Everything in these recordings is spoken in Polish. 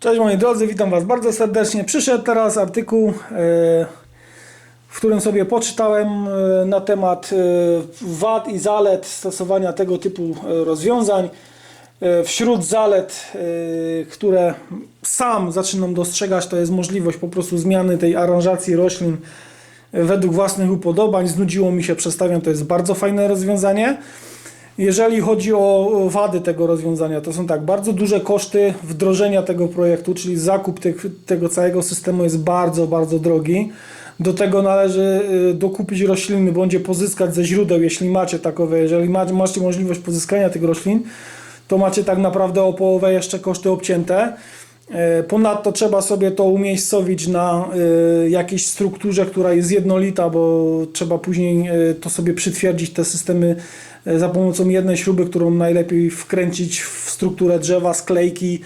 Cześć moi drodzy, witam Was bardzo serdecznie. Przyszedł teraz artykuł, e, w którym sobie poczytałem e, na temat e, wad i zalet stosowania tego typu rozwiązań. Wśród zalet, które sam zaczynam dostrzegać, to jest możliwość po prostu zmiany tej aranżacji roślin według własnych upodobań. Znudziło mi się, przedstawiam, to jest bardzo fajne rozwiązanie. Jeżeli chodzi o wady tego rozwiązania, to są tak, bardzo duże koszty wdrożenia tego projektu, czyli zakup tego całego systemu jest bardzo, bardzo drogi. Do tego należy y, dokupić rośliny, bądź je pozyskać ze źródeł, jeśli macie takowe. Jeżeli macie możliwość pozyskania tych roślin, to macie tak naprawdę o połowę jeszcze koszty obcięte. E, Ponadto trzeba sobie to umiejscowić na y, jakiejś strukturze, która jest jednolita, bo trzeba później y, to sobie przytwierdzić te systemy za pomocą jednej śruby, którą najlepiej wkręcić w strukturę drzewa, sklejki,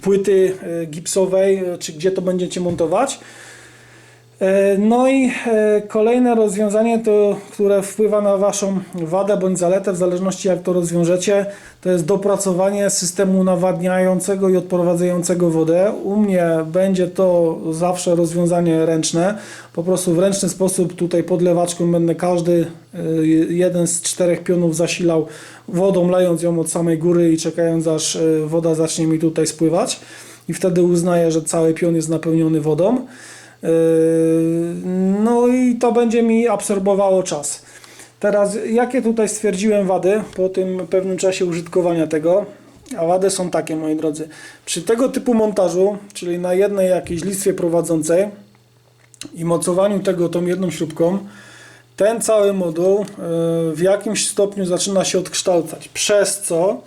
płyty gipsowej, czy gdzie to będziecie montować. E, No i e, kolejne rozwiązanie, to, które wpływa na Waszą wadę bądź zaletę, w zależności jak to rozwiążecie, to jest dopracowanie systemu nawadniającego i odprowadzającego wodę. U mnie będzie to zawsze rozwiązanie ręczne. Po prostu w ręczny sposób tutaj podlewaczką będę każdy e, jeden z czterech pionów zasilał wodą, lejąc ją od samej góry i czekając aż woda zacznie mi tutaj spływać. I wtedy uznaję, że cały pion jest napełniony wodą. Yy, No i to będzie mi absorbowało czas. Teraz, jakie tutaj stwierdziłem wady po tym pewnym czasie użytkowania tego? A wady są takie, moi drodzy. Przy tego typu montażu, czyli na jednej jakiejś listwie prowadzącej i mocowaniu tego tą jedną śrubką, ten cały moduł yy, w jakimś stopniu zaczyna się odkształcać, przez co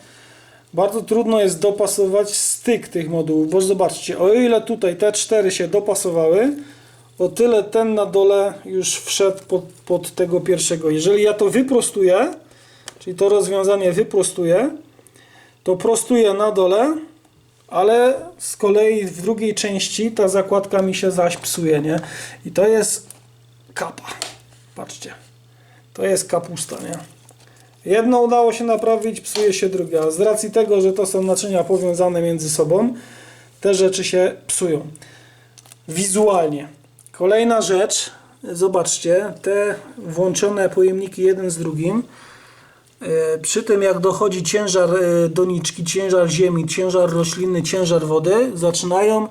bardzo trudno jest dopasować styk tych modułów, bo zobaczcie, o ile tutaj te cztery się dopasowały, o tyle ten na dole już wszedł pod, pod tego pierwszego. Jeżeli ja to wyprostuję, czyli to rozwiązanie wyprostuję, to prostuję na dole, ale z kolei w drugiej części ta zakładka mi się zaś psuje, nie? I to jest kapa. Patrzcie. To jest kapusta, nie? Jedno udało się naprawić, psuje się drugie. A z racji tego, że to są naczynia powiązane między sobą, te rzeczy się psują. Wizualnie. Kolejna rzecz, zobaczcie, te włączone pojemniki jeden z drugim. E, Przy tym jak dochodzi ciężar e, doniczki, ciężar ziemi, ciężar rośliny, ciężar wody, zaczynają,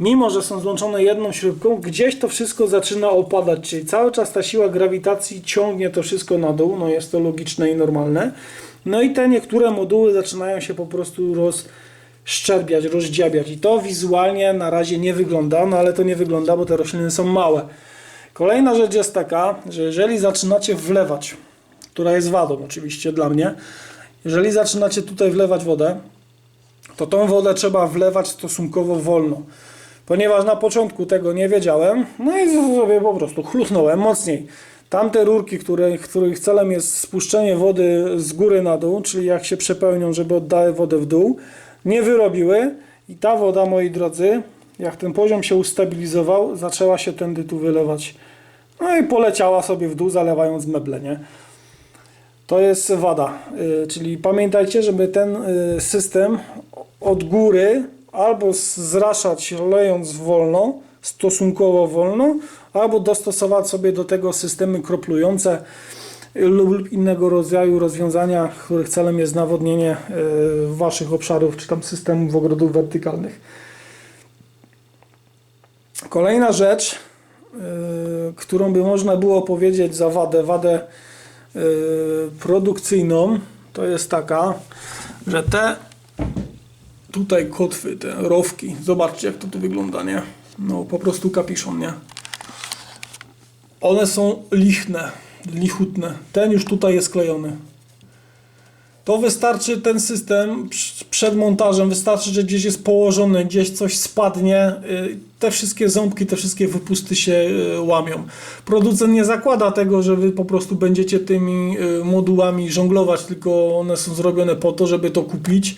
mimo że są złączone jedną śrubką, gdzieś to wszystko zaczyna opadać, czyli cały czas ta siła grawitacji ciągnie to wszystko na dół, no jest to logiczne i normalne. No i te niektóre moduły zaczynają się po prostu rozszczerbiać, rozdziabiać i to wizualnie na razie nie wygląda, no ale to nie wygląda, bo te rośliny są małe. Kolejna rzecz jest taka, że jeżeli zaczynacie wlewać, która jest wadą oczywiście dla mnie, jeżeli zaczynacie tutaj wlewać wodę, to tą wodę trzeba wlewać stosunkowo wolno. Ponieważ na początku tego nie wiedziałem, no i sobie po prostu chlusnąłem mocniej. Tamte rurki, które, których celem jest spuszczenie wody z góry na dół, czyli jak się przepełnią, żeby oddały wodę w dół, nie wyrobiły i ta woda, moi drodzy, jak ten poziom się ustabilizował, zaczęła się tędy tu wylewać. No i poleciała sobie w dół, zalewając meble, nie? To jest wada. Y, Czyli pamiętajcie, żeby ten y, system od góry albo zraszać lejąc wolno, stosunkowo wolno, albo dostosować sobie do tego systemy kroplujące y, lub innego rodzaju rozwiązania, których celem jest nawodnienie y, waszych obszarów czy tam systemów ogrodów wertykalnych. Kolejna rzecz, y, którą by można było powiedzieć za wadę, wadę produkcyjną, to jest taka, że te tutaj kotwy, te rowki, zobaczcie jak to tu wygląda, nie? No po prostu kapiszon, nie? One są lichne, lichutne. Ten już tutaj jest klejony. To wystarczy ten system przed montażem, wystarczy, że gdzieś jest położony, gdzieś coś spadnie, y, te wszystkie ząbki, te wszystkie wypusty się y, łamią. Producent nie zakłada tego, że wy po prostu będziecie tymi y, modułami żonglować, tylko one są zrobione po to, żeby to kupić,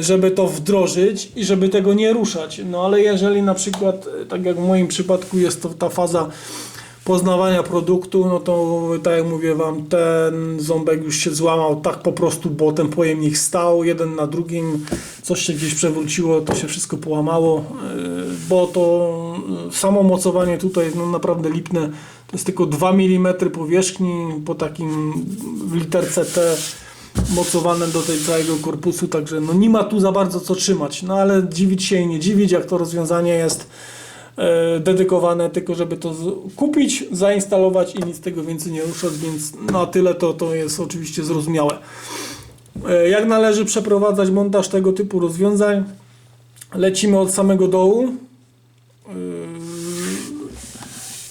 żeby to wdrożyć i żeby tego nie ruszać. No ale jeżeli na przykład, e, tak jak w moim przypadku jest to ta faza poznawania produktu, no to tak jak mówię Wam, ten ząbek już się złamał tak po prostu, bo ten pojemnik stał jeden na drugim, coś się gdzieś przewróciło, to się wszystko połamało, yy, bo to samo mocowanie tutaj jest no, naprawdę lipne. To jest tylko 2 mm powierzchni po takim literce T mocowane do tej całego korpusu, także no nie ma tu za bardzo co trzymać, no ale dziwić się i nie dziwić, jak to rozwiązanie jest e, dedykowane tylko, żeby to kupić, zainstalować i nic tego więcej nie ruszać, więc na tyle to, to jest oczywiście zrozumiałe. E, jak należy przeprowadzać montaż tego typu rozwiązań? Lecimy od samego dołu yy,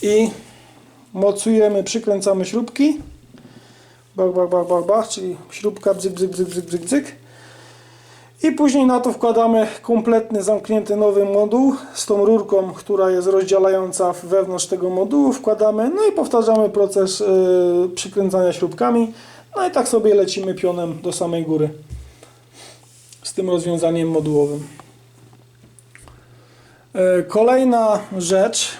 i mocujemy, przykręcamy śrubki. Bach, bach, bach, bach, bach, czyli śrubka, bzyk, bzyk, bzyk, bzyk, bzyk, bzyk. I później na to wkładamy kompletny, zamknięty nowy moduł z tą rurką, która jest rozdzielająca wewnątrz tego modułu. Wkładamy, no i powtarzamy proces yy, przykręcania śrubkami. No i tak sobie lecimy pionem do samej góry z tym rozwiązaniem modułowym. E, Kolejna rzecz,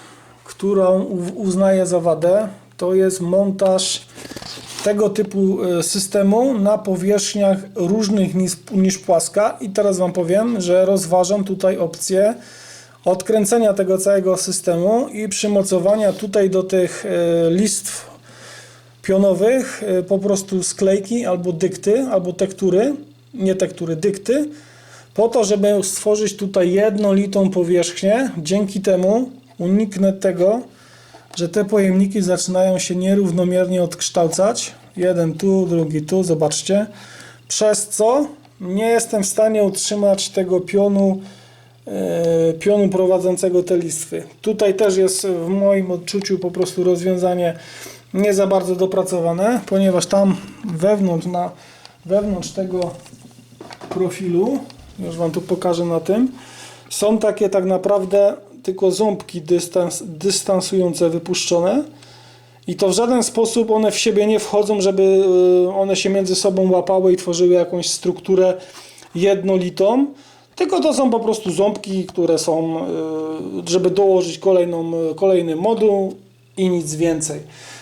którą uznaję za wadę, to jest montaż tego typu e, systemu na powierzchniach różnych niż, niż płaska. I teraz Wam powiem, że rozważam tutaj opcję odkręcenia tego całego systemu i przymocowania tutaj do tych e, listw pionowych e, po prostu sklejki albo dykty, albo tektury, nie tektury, dykty, po to, żeby stworzyć tutaj jednolitą powierzchnię. Dzięki temu uniknę tego, że te pojemniki zaczynają się nierównomiernie odkształcać. Jeden tu, drugi tu, zobaczcie. Przez co nie jestem w stanie utrzymać tego pionu, e, pionu prowadzącego te listwy. Tutaj też jest w moim odczuciu po prostu rozwiązanie nie za bardzo dopracowane, ponieważ tam wewnątrz, na, wewnątrz tego profilu, już Wam tu pokażę na tym, są takie tak naprawdę tylko ząbki dystans, dystansujące wypuszczone i to w żaden sposób one w siebie nie wchodzą, żeby y, one się między sobą łapały i tworzyły jakąś strukturę jednolitą, tylko to są po prostu ząbki, które są, y, żeby dołożyć kolejną, kolejny moduł i nic więcej.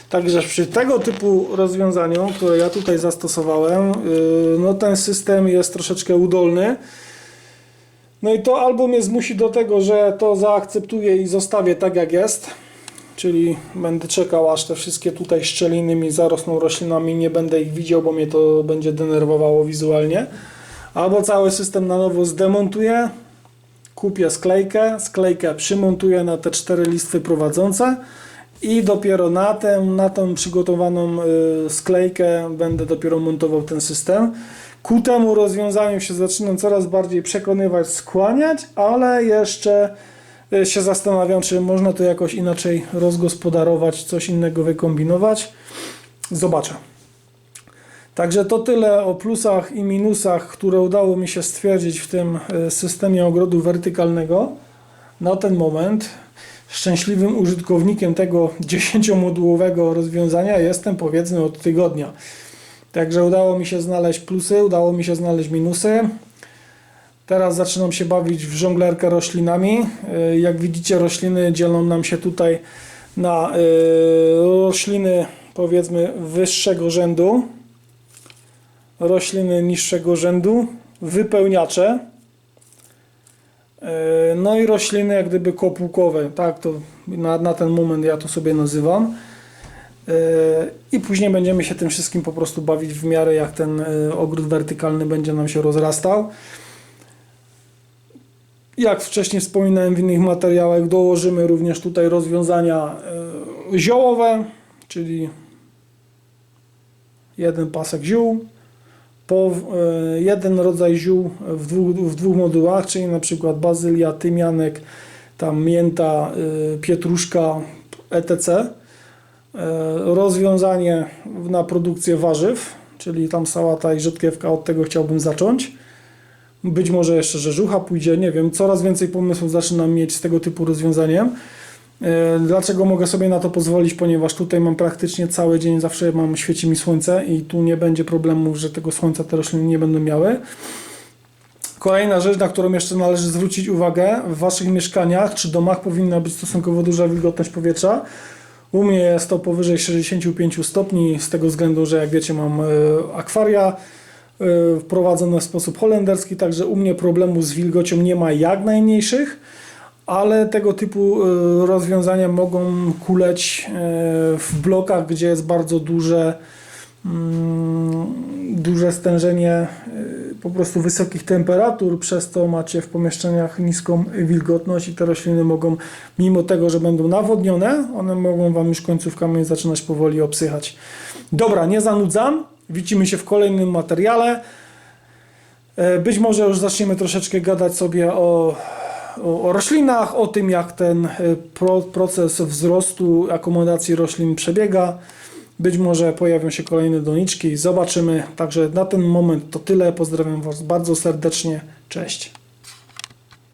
Także przy tego typu rozwiązaniu, które ja tutaj zastosowałem, no ten system jest troszeczkę udolny. No i to albo mnie zmusi do tego, że to zaakceptuję i zostawię tak jak jest, czyli będę czekał aż te wszystkie tutaj szczeliny mi zarosną roślinami, nie będę ich widział, bo mnie to będzie denerwowało wizualnie. Albo cały system na nowo zdemontuję, kupię sklejkę, sklejkę przymontuję na te cztery listwy prowadzące. I dopiero na, tę, na tą przygotowaną y, sklejkę będę dopiero montował ten system. Ku temu rozwiązaniu się zaczynam coraz bardziej przekonywać, skłaniać, ale jeszcze y, się zastanawiam, czy można to jakoś inaczej rozgospodarować, coś innego wykombinować. Zobaczę. Także to tyle o plusach i minusach, które udało mi się stwierdzić w tym y, systemie ogrodu wertykalnego. Na ten moment szczęśliwym użytkownikiem tego 10-modułowego rozwiązania jestem powiedzmy od tygodnia. Także udało mi się znaleźć plusy, udało mi się znaleźć minusy. Teraz zaczynam się bawić w żonglerkę roślinami. Y, Jak widzicie, rośliny dzielą nam się tutaj na y, rośliny powiedzmy wyższego rzędu, rośliny niższego rzędu, wypełniacze, y, no i rośliny jak gdyby kopułkowe, tak to na, na ten moment ja to sobie nazywam. Yy, I później będziemy się tym wszystkim po prostu bawić w miarę jak ten yy, ogród wertykalny będzie nam się rozrastał. Jak wcześniej wspominałem w innych materiałach, dołożymy również tutaj rozwiązania yy, ziołowe, czyli jeden pasek ziół, po jeden rodzaj ziół w dwóch, w dwóch modułach, czyli na przykład bazylia, tymianek, tam mięta, pietruszka, etc. E, rozwiązanie na produkcję warzyw, czyli tam sałata i rzodkiewka, od tego chciałbym zacząć. Być może jeszcze rzeżucha pójdzie, nie wiem, coraz więcej pomysłów zaczynam mieć z tego typu rozwiązaniem. E, Dlaczego mogę sobie na to pozwolić? Ponieważ tutaj mam praktycznie cały dzień, zawsze mam, świeci mi słońce i tu nie będzie problemów, że tego słońca te rośliny nie będą miały. Kolejna rzecz, na którą jeszcze należy zwrócić uwagę, w Waszych mieszkaniach czy domach powinna być stosunkowo duża wilgotność powietrza. U mnie jest to powyżej 65 stopni, z tego względu, że jak wiecie mam e, akwaria e, prowadzone w sposób holenderski, także u mnie problemu z wilgocią nie ma jak najmniejszych, ale tego typu e, rozwiązania mogą kuleć w blokach, gdzie jest bardzo duże, mm, duże stężenie po prostu wysokich temperatur, przez to macie w pomieszczeniach niską wilgotność i te rośliny mogą, mimo tego, że będą nawodnione, one mogą Wam już końcówkami zaczynać powoli obsychać. Dobra, nie zanudzam, widzimy się w kolejnym materiale. E, Być może już zaczniemy troszeczkę gadać sobie o, o, roślinach, o tym jak ten e, pro, proces wzrostu akomodacji roślin przebiega. Być może pojawią się kolejne doniczki, zobaczymy. Także na ten moment to tyle. Pozdrawiam Was bardzo serdecznie. Cześć.